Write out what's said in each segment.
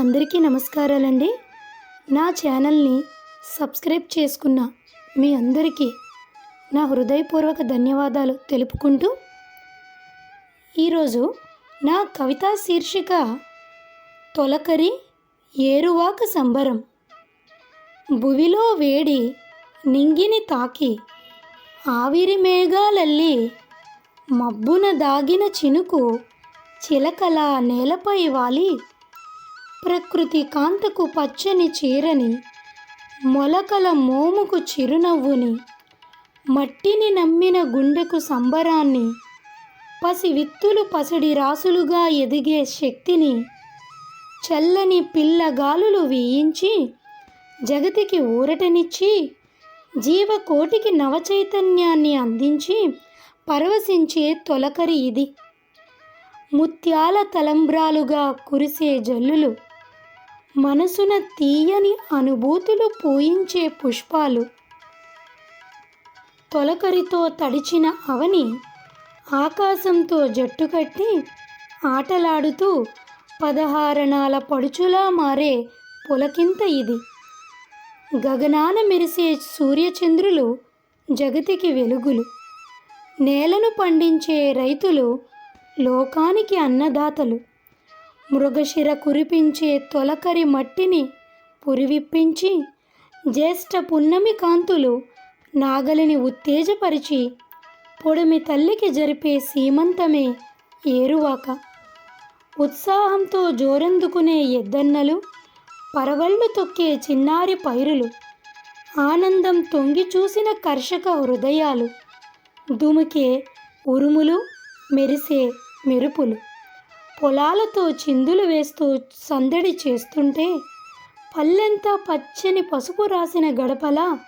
అందరికీ నమస్కారాలండి. నా ఛానల్ని సబ్స్క్రైబ్ చేసుకున్న మీ అందరికీ నా హృదయపూర్వక ధన్యవాదాలు తెలుపుకుంటూ ఈరోజు నా కవితా శీర్షిక తొలకరి ఏరువాక సంబరం. భువిలో వేడి నింగిని తాకి ఆవిరి మేఘాలల్లి మబ్బున దాగిన చినుకు చిలకల నేలపై వాలి ప్రకృతి కాంతకు పచ్చని చీరని మొలకల మోముకు చిరునవ్వుని మట్టిని నమ్మిన గుండెకు సంబరాన్ని పసి విత్తులు పసిడి రాసులుగా ఎదిగే శక్తిని చల్లని పిల్లగాలులు వీయించి జగతికి ఊరటనిచ్చి జీవకోటికి నవచైతన్యాన్ని అందించి పరవశించే తొలకరి ఇది. ముత్యాల తలంబ్రాలుగా కురిసే జల్లులు. మనసున తీయని అనుభూతులు పూయించే పుష్పాలు. తొలకరితో తడిచిన అవని ఆకాశంతో జట్టుకట్టి ఆటలాడుతూ పదహారణాల పడుచులా మారే పులకింత ఇది. గగనాన మెరిసే సూర్యచంద్రులు జగతికి వెలుగులు. నేలను పండించే రైతులు లోకానికి అన్నదాతలు. మృగశిర కురిపించే తొలకరి మట్టిని పురివిప్పించి జ్యేష్ఠ పున్నమి కాంతులు నాగలిని ఉత్తేజపరిచి పొడిమి తల్లికి జరిపే సీమంతమే ఏరువాక. ఉత్సాహంతో జోరందుకునే ఎద్దన్నలు పరవళ్ళు తొక్కే చిన్నారి పైరులు ఆనందం తొంగి చూసిన కర్షక హృదయాలు దుమికే ఉరుములు మెరిసే మెరుపులు. పొలాలతో చిందులు వేస్తూ సందడి చేస్తుంటే పల్లెంతా పచ్చని పసుపు రాసిన గడపలా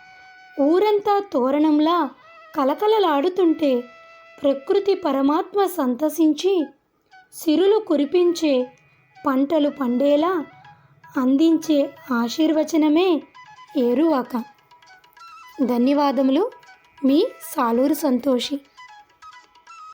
ఊరంతా తోరణంలా కలకలలాడుతుంటే ప్రకృతి పరమాత్మ సంతసించి సిరులు కురిపించే పంటలు పండేలా అందించే ఆశీర్వచనమే ఏరువాక. ధన్యవాదములు. మీ సాలూరు సంతోషి.